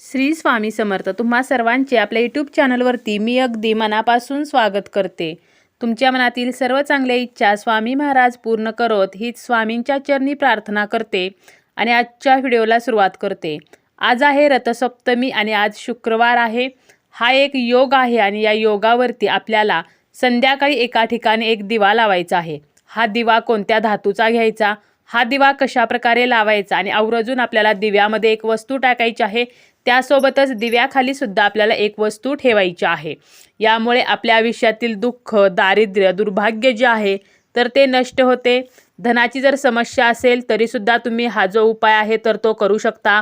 श्री स्वामी समर्थ तुम्हा सर्वांचे आपल्या यूट्यूब चॅनलवरती मी अगदी मनापासून स्वागत करते. तुमच्या मनातील सर्व चांगल्या इच्छा स्वामी महाराज पूर्ण करोत हीच स्वामींच्या चरणी प्रार्थना करते आणि आजच्या व्हिडिओला सुरुवात करते. आज आहे रथसप्तमी आणि आज शुक्रवार आहे. हा एक योग आहे आणि या योगावरती आपल्याला संध्याकाळी एका ठिकाणी एक दिवा लावायचा आहे. हा दिवा कोणत्या धातूचा घ्यायचा? हा दिवा कशा प्रकारे लावायचा? आणि आवर्जून आपल्याला दिव्यामध्ये एक वस्तू टाकायची आहे. त्यासोबतच दिव्याखाली सुद्धा आपल्याला एक वस्तू ठेवायची आहे. यामुळे आपल्या आयुष्यातील दुःख दारिद्र्य दुर्भाग्य जे आहे तर ते नष्ट होते. धनाची जर समस्या असेल तरीसुद्धा तुम्ही हा जो उपाय आहे तर तो करू शकता.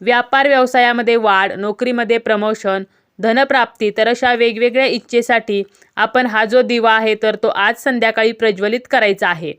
व्यापार व्यवसायामध्ये वाढ नोकरीमध्ये प्रमोशन धनप्राप्ती तर अशा वेगवेगळ्या इच्छेसाठी आपण हा जो दिवा आहे तर तो आज संध्याकाळी प्रज्वलित करायचा आहे.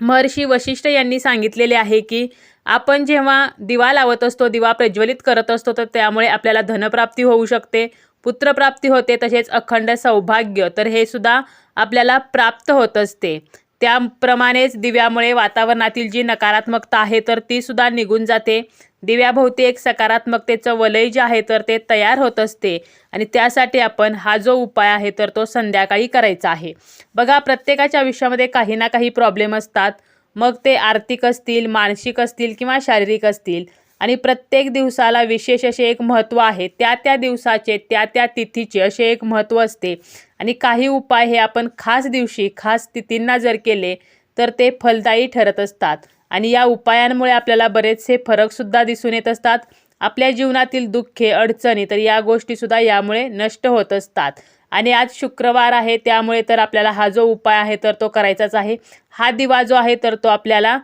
महर्षी वशिष्ठ यांनी सांगितलेले आहे की आपण जेव्हा दिवा लावत असतो दिवा प्रज्वलित करत असतो तर त्यामुळे आपल्याला धनप्राप्ती होऊ शकते पुत्रप्राप्ती होते तसेच अखंड सौभाग्य. तर हे सुद्धा आपल्याला प्राप्त होत असते. त्याप्रमाणेच दिव्यामुळे वातावरणातील जी नकारात्मकता आहे तर ती सुद्धा निघून जाते. दिव्याभोवती एक सकारात्मकतेचं वलय जे आहे तर ते तयार होत असते. आणि त्यासाठी आपण हा जो उपाय आहे तर तो संध्याकाळी करायचा आहे. बघा प्रत्येकाच्या आयुष्यामध्ये काही ना काही प्रॉब्लेम असतात. मग ते आर्थिक असतील मानसिक असतील किंवा शारीरिक असतील. आणि प्रत्येक दिवसाला विशेष असे एक महत्त्व आहे. त्या त्या दिवसाचे त्या त्या तिथीचे असे एक महत्त्व असते. आणि काही उपाय हे आपण खास दिवशी खास तिथींना जर केले तर ते फलदायी ठरत असतात. आणि या उपायांमुळे आपल्याला बरेचसे फरकसुद्धा दिसून येत असतात. आपल्या जीवनातील दुःखे अडचणी तर या गोष्टीसुद्धा यामुळे नष्ट होत असतात. आणि आज शुक्रवार आहे त्यामुळे तर आपल्याला हा जो उपाय आहे तर तो करायचाच आहे. हा दिवा जो आहे तर तो आपल्याला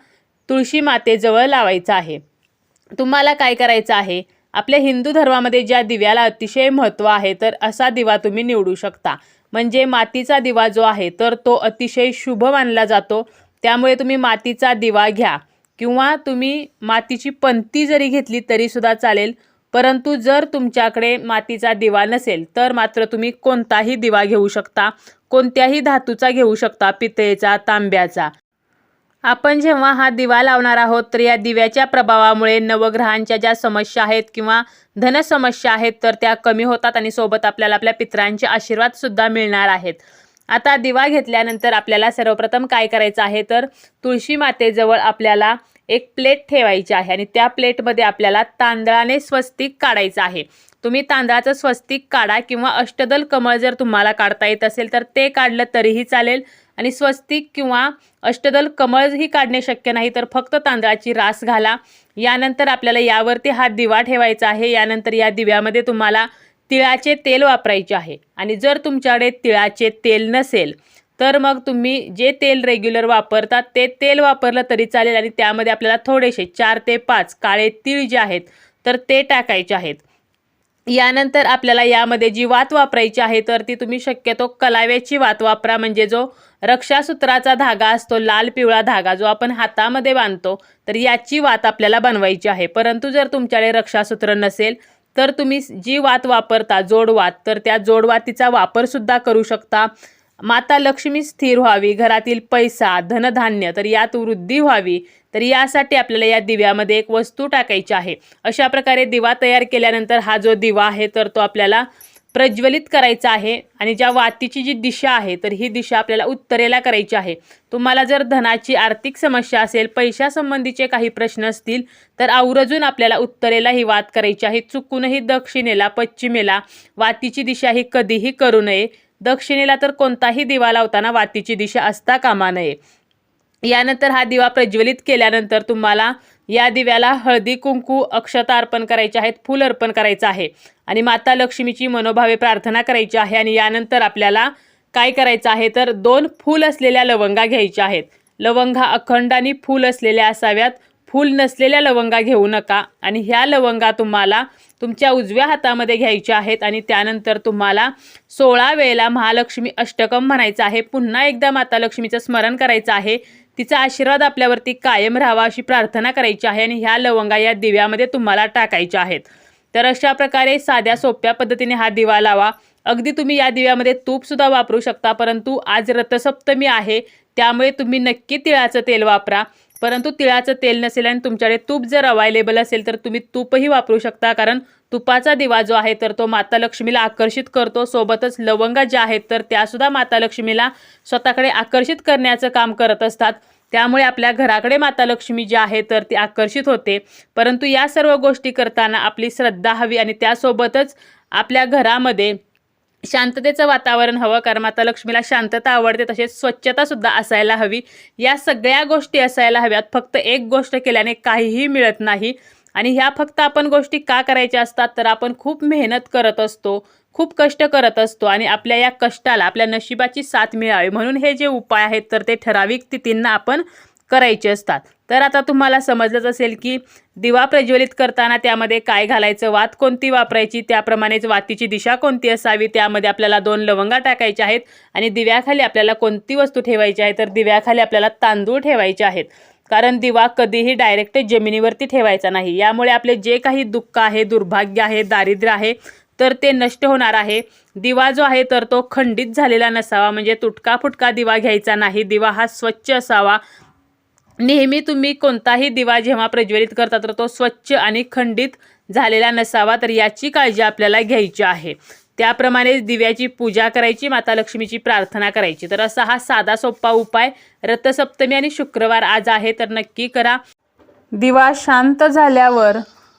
तुळशी मातेजवळ लावायचा आहे. तुम्हाला काय करायचं आहे? आपल्या हिंदू धर्मामध्ये ज्या दिव्याला अतिशय महत्त्व आहे तर असा दिवा तुम्ही निवडू शकता. म्हणजे मातीचा दिवा जो आहे तर तो अतिशय शुभ मानला जातो. त्यामुळे तुम्ही मातीचा दिवा घ्या. किंवा तुम्ही मातीची पंती जरी घेतली तरीसुद्धा चालेल. परंतु जर तुमच्याकडे मातीचा दिवा नसेल तर मात्र तुम्ही कोणताही दिवा घेऊ शकता. कोणत्याही धातूचा घेऊ शकता पितळेचा तांब्याचा. आपण जेव्हा हा दिवा लावणार आहोत तर या दिव्याच्या प्रभावामुळे नवग्रहांच्या ज्या समस्या आहेत किंवा धनसमस्या आहेत तर त्या कमी होतात आणि सोबत आपल्याला आपल्या पितरांचे आशीर्वादसुद्धा मिळणार आहेत. आता दिवा घेतल्यानंतर आपल्याला सर्वप्रथम काय करायचं आहे तर तुळशी मातेजवळ आपल्याला एक प्लेट ठेवायची आहे आणि त्या प्लेटमध्ये आपल्याला तांदळाने स्वस्तिक काढायचं आहे. तुम्ही तांदळाचं स्वस्तिक काढा किंवा अष्टदल कमळ जर तुम्हाला काढता येत असेल तर ते काढलं तरीही चालेल. आणि स्वस्तिक किंवा अष्टदल कमळही काढणे शक्य नाही तर फक्त तांदळाची रास घाला. यानंतर आपल्याला यावरती हा दिवा ठेवायचा आहे. यानंतर या दिव्यामध्ये तुम्हाला तिळाचे तेल वापरायचे आहे. आणि जर तुमच्याकडे तिळाचे तेल नसेल तर मग तुम्ही जे तेल रेग्युलर वापरतात ते तेल वापरलं तरी चालेल आणि त्यामध्ये आपल्याला थोडेसे चार ते पाच काळे तीळ जे आहेत तर ते टाकायचे आहेत. यानंतर आपल्याला यामध्ये जी वात वापरायची आहे तर ती तुम्ही शक्यतो कलाव्याची वात वापरा म्हणजे जो रक्षासूत्राचा धागा असतो लाल पिवळा धागा जो आपण हातामध्ये बांधतो तर याची वात आपल्याला बनवायची आहे. परंतु जर तुमच्याकडे रक्षासूत्र नसेल तर तुम्ही जी वात वापरता जोडवात तर त्या जोडवातीचा वापरसुद्धा करू शकता. माता लक्ष्मी स्थिर व्हावी घरातील पैसा धनधान्य तर यात वृद्धी व्हावी. तर यासाठी आपल्याला या दिव्यामध्ये एक वस्तू टाकायची आहे. अशा प्रकारे दिवा तयार केल्यानंतर हा जो दिवा आहे तर तो आपल्याला प्रज्वलित करायचं आहे आणि ज्या वातीची जी दिशा आहे तर ही दिशा आपल्याला उत्तरेला करायची आहे. तुम्हाला जर धनाची आर्थिक समस्या असेल पैशासंबंधीचे काही प्रश्न असतील तर आवर्जून आपल्याला उत्तरेला ही वात करायची आहे. चुकूनही दक्षिणेला पश्चिमेला वातीची दिशा ही कधीही करू नये. दक्षिणेला तर कोणताही दिवा लावताना वातीची दिशा असता कामा नये. यानंतर हा दिवा प्रज्वलित केल्यानंतर तुम्हाला या दिव्याला हळदी कुंकू अक्षता अर्पण करायचे आहेत फूल अर्पण करायचं आहे. आणि माता लक्ष्मीची मनोभावे प्रार्थना करायची आहे आणि यानंतर आपल्याला काय करायचं आहे तर दोन फूल असलेल्या लवंगा घ्यायच्या आहेत. लवंगा अखंड आणि फूल असलेल्या असाव्यात. फूल नसलेल्या लवंगा घेऊ नका आणि ह्या लवंगा तुम्हाला तुमच्या उजव्या हातामध्ये घ्यायच्या आहेत आणि त्यानंतर तुम्हाला सोळा वेळेला महालक्ष्मी अष्टकम म्हणायचं आहे. पुन्हा एकदा माता लक्ष्मीचं स्मरण करायचं आहे. तिचा आशीर्वाद आपल्यावरती कायम राहावा अशी प्रार्थना करायची आहे आणि ह्या लवंगा या दिव्यामध्ये तुम्हाला टाकायच्या आहेत. तर अशा प्रकारे साध्या सोप्या पद्धतीने हा दिवा लावा. अगदी तुम्ही या दिव्यामध्ये तूपसुद्धा वापरू शकता परंतु आज रथसप्तमी आहे त्यामुळे तुम्ही नक्की तिळाचं तेल वापरा. परंतु तिळाचं तेल नसेल आणि तुमच्याकडे तूप जर अवायलेबल असेल तर तुम्ही तूपही वापरू शकता. कारण तुपाचा दिवा जो आहे तर तो माता लक्ष्मीला आकर्षित करतो. सोबतच लवंगा ज्या आहेत तर त्यासुद्धा माता लक्ष्मीला स्वतःकडे आकर्षित करण्याचं काम करत असतात. त्यामुळे आपल्या घराकडे माता लक्ष्मी जी आहे तर ती आकर्षित होते. परंतु या सर्व गोष्टी करताना आपली श्रद्धा हवी आणि त्यासोबतच आपल्या घरामध्ये शांततेचं वातावरण हवं कारण माता लक्ष्मीला शांतता आवडते तसेच स्वच्छता सुद्धा असायला हवी. या सगळ्या गोष्टी असायला हव्यात. फक्त एक गोष्ट केल्याने काहीही मिळत नाही. आणि ह्या फक्त आपण गोष्टी का करायच्या असतात? तर आपण खूप मेहनत करत असतो खूप कष्ट करत असतो आणि आपल्या या कष्टाला आपल्या नशिबाची साथ मिळावी. म्हणून हे जे उपाय आहेत तर ते ठराविक तिथींना आपण करायचे असतात. तर आता तुम्हाला समजलंच असेल की दिवा प्रज्वलित करताना त्यामध्ये काय घालायचं वात कोणती वापरायची त्याप्रमाणेच वातीची दिशा कोणती असावी त्यामध्ये आपल्याला दोन लवंगा टाकायच्या आहेत आणि दिव्याखाली आपल्याला कोणती वस्तू ठेवायची आहे तर दिव्याखाली आपल्याला तांदूळ ठेवायचे आहेत. कारण दिवा कधीही डायरेक्ट जमिनीवरती ठेवायचा नाही. यामुळे आपले जे काही दुःख आहे दुर्भाग्य आहे दारिद्र्य आहे तर ते नष्ट होणार आहे. दिवा जो आहे तर तो खंडित झालेला नसावा. म्हणजे तुटका फुटका दिवा घ्यायचा नाही. दिवा हा स्वच्छ असावा. नेहमी तुम्ही कोणताही दिवा जेव्हा प्रज्वलित करता तर तो स्वच्छ आणि खंडित झालेला नसावा तर याची काळजी आपल्याला घ्यायची आहे. त्याप्रमाणे दिव्याची पूजा करायची माता लक्ष्मीची प्रार्थना करायची. तर असा हा साधा सोपा उपाय रथसप्तमी आणि शुक्रवार आज आहे तर नक्की करा. दिवा शांत झाल्यावर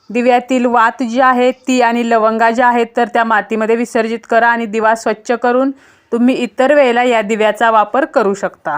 दिव्यातील वात जी आहे ती आणि लवंगा ज्या आहेत तर त्या मातीमध्ये विसर्जित करा आणि दिवा स्वच्छ करून तुम्ही इतर वेळेला या दिव्याचा वापर करू शकता.